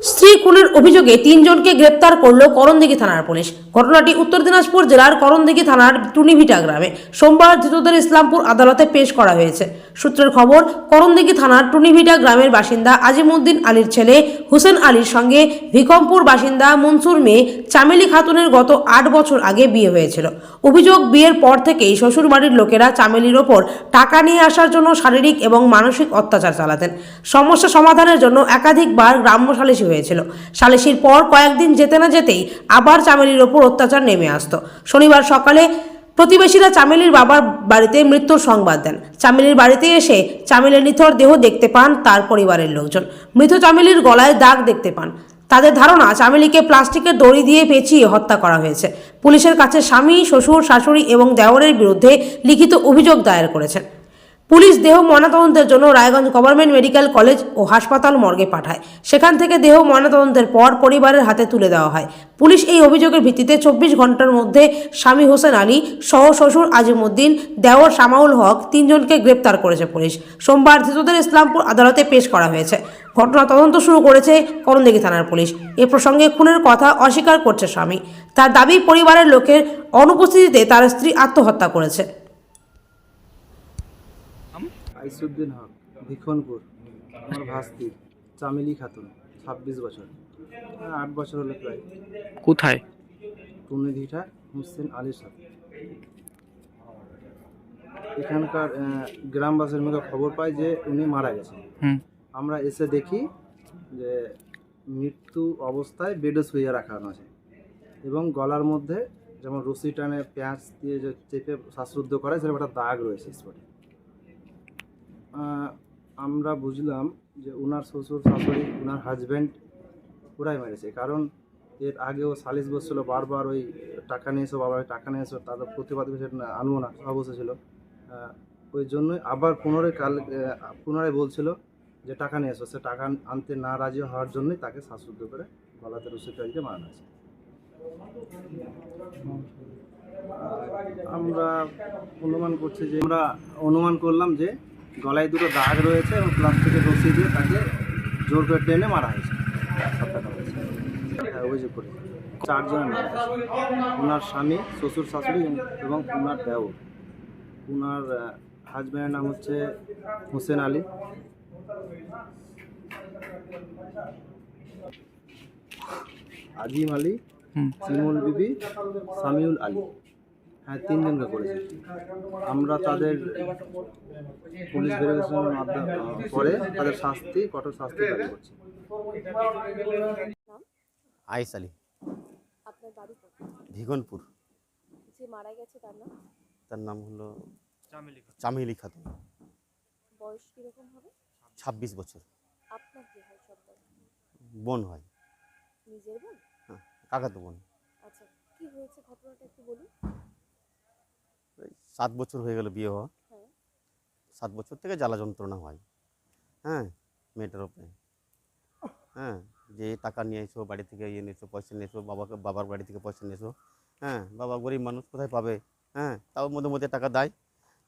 St- স্ত্রী খুনের অভিযোগে তিনজনকে গ্রেপ্তার করল করণদিঘি থানার পুলিশ। ঘটনাটি উত্তর দিনাজপুর জেলার করণদিঘি থানার টুনিভিটা গ্রামে। সোমবার ধৃতদের ইসলামপুর আদালতে পেশ করা হয়েছে। সূত্রের খবর, করণদিঘি থানার টুনিভিটা গ্রামের বাসিন্দা আজিমুদ্দিন আলীর ছেলে হুসেন আলীর সঙ্গে ভিকমপুর বাসিন্দা মনসুর মেয়ে চামেলি খাতুনের গত আট বছর আগে বিয়ে হয়েছিল। অভিযোগ বিয়ের পর থেকেই শ্বশুরবাড়ির লোকেরা চামেলির ওপর টাকা নিয়ে আসার জন্য শারীরিক এবং মানসিক অত্যাচার চালাতেন। সমস্যা সমাধানের জন্য একাধিকবার গ্রাম্য সালিশি হয়েছিল। সালিশির পর কয়েকদিন যেতে না যেতেই আবার চামেলির ওপর অত্যাচার নেমে আসতো। শনিবার সকালে প্রতিবেশীরা চামেলির বাবার বাড়িতে মৃত্যুর সংবাদ দেন। চামেলির বাড়িতে এসে চামেলির নিথর দেহ দেখতে পান তার পরিবারের লোকজন। মৃত চামেলির গলায় দাগ দেখতে পান। তাদের ধারণা, চামেলিকে প্লাস্টিকের দড়ি দিয়ে পেঁচিয়ে হত্যা করা হয়েছে। পুলিশের কাছে স্বামী, শ্বশুর, শাশুড়ি এবং দেওরের বিরুদ্ধে লিখিত অভিযোগ দায়ের করেছেন। পুলিশ দেহ ময়নাতদন্তের জন্য রায়গঞ্জ গভর্নমেন্ট মেডিকেল কলেজ ও হাসপাতাল মর্গে পাঠায়। সেখান থেকে দেহ ময়নাতদন্তের পর পরিবারের হাতে তুলে দেওয়া হয়। পুলিশ এই অভিযোগের ভিত্তিতে চব্বিশ ঘণ্টার মধ্যে স্বামী হোসেন আলী সহ শ্বশুর আজিমুদ্দিন দেওর শামাউল হক তিনজনকে গ্রেপ্তার করেছে পুলিশ। সোমবার ধৃতদের ইসলামপুর আদালতে পেশ করা হয়েছে। ঘটনা তদন্ত শুরু করেছে করণদিঘি থানার পুলিশ। এ প্রসঙ্গে খুনের কথা অস্বীকার করছে স্বামী। তার দাবি পরিবারের লোকের অনুপস্থিতিতে তার স্ত্রী আত্মহত্যা করেছে। আইসুদ্দিন হক ভিখনপুর আমার ভাস্তি চামেলি খাতুন ছাব্বিশ বছর। হ্যাঁ, আট বছর হলো প্রায়। কোথায়? টুনিধিটা হুসেন আলীর সাথে। এখানকার গ্রামবাসীর মুখে খবর পাই যে উনি মারা গেছেন। আমরা এসে দেখি যে মৃত্যু অবস্থায় বেডে শুয়ে রাখানো আছে এবং গলার মধ্যে যেমন রশি টানে পেঁয়াজ দিয়ে যে চেপে শ্বাসরুদ্ধ করে সেরকম একটা দাগ রয়েছে স্পটে। আমরা বুঝলাম যে ওনার শ্বশুর শাশুড়ি ওনার হাজব্যান্ড ওরাই মেরেছে কারণ এর আগেও সালিশ বসছিল, বারবার ওই টাকা নিয়ে এসো, বাবার টাকা নিয়ে এসো, তাদের প্রতিবাদ সেটা আনব না সব বসেছিল। ওই জন্যই আবার পুনরায় কাল পুনরায় বলছিল যে টাকা নিয়ে এসো। সে টাকা আনতে না রাজি হওয়ার জন্যই তাকে শ্বাসরুদ্ধ করে গলাতে রসিদ টাইকে মারানো হয়েছে আমরা অনুমান করছি যে, আমরা অনুমান করলাম যে গলায় দুটো দাগ রয়েছে এবং প্লাস্টিকের রশি দিয়ে তাকে জোর করে টেনে মারা হয়েছে। হ্যাঁ, অভিযোগ করে। চারজন ওনার স্বামী শ্বশুর শাশুড়ি এবং ওনার দেও ওনার হাজব্যান্ডের নাম হচ্ছে হোসেন আলী। আজিম আলী সিমুল বিবি সামিউল আলী। হ্যাঁ তিনজনকে করেছে। আমরা তাদের পুলিশ ভেরিফিকেশনের মাধ্যমে পরে তাদের শাস্তি কঠোর শাস্তি দাবি করছি। আইস আলী। আপনার বাড়ি ভিগনপুর যে মারা গেছে তার নাম? তার নাম হলো চামেলি খাতুন। বয়স কীরকম হবে? ছাব্বিশ বছর। আপনার কি হয় সম্পর্ক বোন হয়। নিজের বোন? হ্যাঁ কাকাতো বোন। আচ্ছা কি হয়েছে? ঘটনাটা একটু বলুন। সাত বছর হয়ে গেল বিয়ে হওয়া। সাত বছর থেকে জ্বালা যন্ত্রণা হয়। হ্যাঁ মেয়েটার ওপরে হ্যাঁ যে টাকা নিয়ে এসো বাড়ি থেকে ইয়ে নিয়ে এসো পয়সা নিয়ে এসো বাবাকে বাবার বাড়ি থেকে পয়সা নিয়ে এসো হ্যাঁ বাবা গরিব মানুষ কোথায় পাবে? হ্যাঁ তাও মধ্যে মধ্যে টাকা দেয়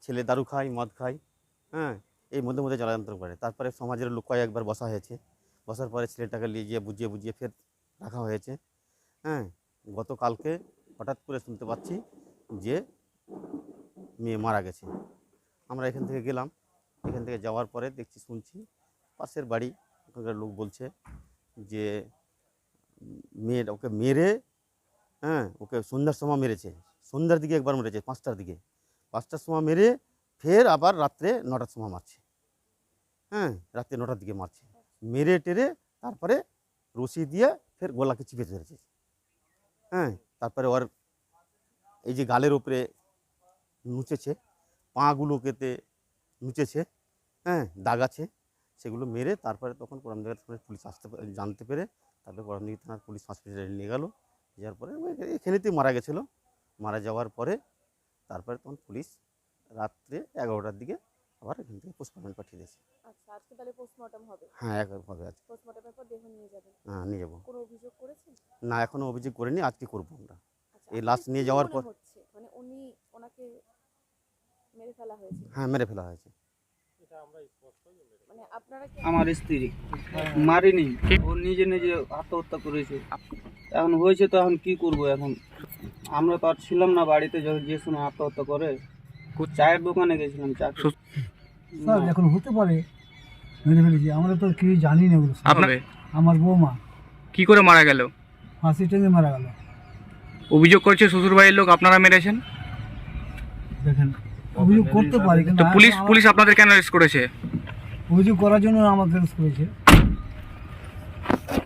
ছেলে দারু খায় মদ খায় হ্যাঁ এই মধ্যে মধ্যে জ্বালা যন্ত্রণা করে। তারপরে সমাজের লোক কয়েকবার বসা হয়েছে। বসার পরে ছেলেটাকে নিয়ে গিয়ে বুঝিয়ে বুঝিয়ে ফের রাখা হয়েছে। হ্যাঁ গতকালকে হঠাৎ করে শুনতে পাচ্ছি যে মেয়ে মারা গেছে। আমরা এখান থেকে গেলাম। এখান থেকে যাওয়ার পরে দেখছি, শুনছি পাশের বাড়ি ওখানকার লোক বলছে যে মেয়ের ওকে মেরে হ্যাঁ ওকে সন্ধ্যার সময় মেরেছে। সন্ধ্যার দিকে একবার মেরেছে, পাঁচটার দিকে। পাঁচটার সময় মেরে ফের আবার রাত্রে নটার সময় মারছে। হ্যাঁ রাত্রে নটার দিকে মারছে। মেরে টেরে তারপরে রশি দিয়ে ফের গলাকে চিপে ধরেছে। হ্যাঁ তারপরে ওর এই যে গালের উপরে নুচেছে পাগুলো কেতে নুচেছে হ্যাঁ দাগ আছে সেগুলো মেরে তারপরে তখন করমদিঘাট থানার পুলিশ আসতে জানতে পেরে তারপরে করমদিঘি থানার পুলিশ হসপিটালে নিয়ে গেল যাওয়ার পরে এখানেতেই মারা গেছিল। মারা যাওয়ার পরে তারপরে তখন পুলিশ রাত্রে এগারোটার দিকে আবার এখান থেকে পোস্টমর্টম পাঠিয়ে দিয়েছে। আচ্ছা আজকে তাহলে পোস্টমর্টম হবে? হ্যাঁ একভাবে আছে পোস্টমর্টমের পর দেহ নিয়ে যাবেন হ্যাঁ নিয়ে যাব। কোনো অভিযোগ করেছেন? না এখনও অভিযোগ করিনি আজকে করব আমরা। আচ্ছা এই লাশ নিয়ে যাওয়ার পর- হচ্ছে মানে উনি ওনাকে মেরে ফেলা হয়েছে। হ্যাঁ মেরে ফেলা হয়েছে। মানে আপনারা আমার স্ত্রী। মারিনি। ও নিজে নিজে আত্মহত্যা করেছে। এখন হয়েছে তো এখন কি করব এখন? আমরা তো আর ছিলাম না বাড়িতে যখন যে সময় আত্মহত্যা করে। চায়ের দোকানে গেছিলাম চা। এখন হতে পারে। মেরে ফেলেছি। আমরা তো কেউ জানি না ওগুলো। আমার বৌমা। কি করে মারা গেল? ফাঁসি টেনে মারা গেল। অভিযোগ করছে শ্বশুরবাড়ির লোক আপনারা মেরেছেন? দেখেন অভিযোগ করতে পারি কিন্তু পুলিশ পুলিশ আপনাদের কেন অ্যারেস্ট করেছে? অভিযোগ করার জন্য আমাকে অ্যারেস্ট করেছে।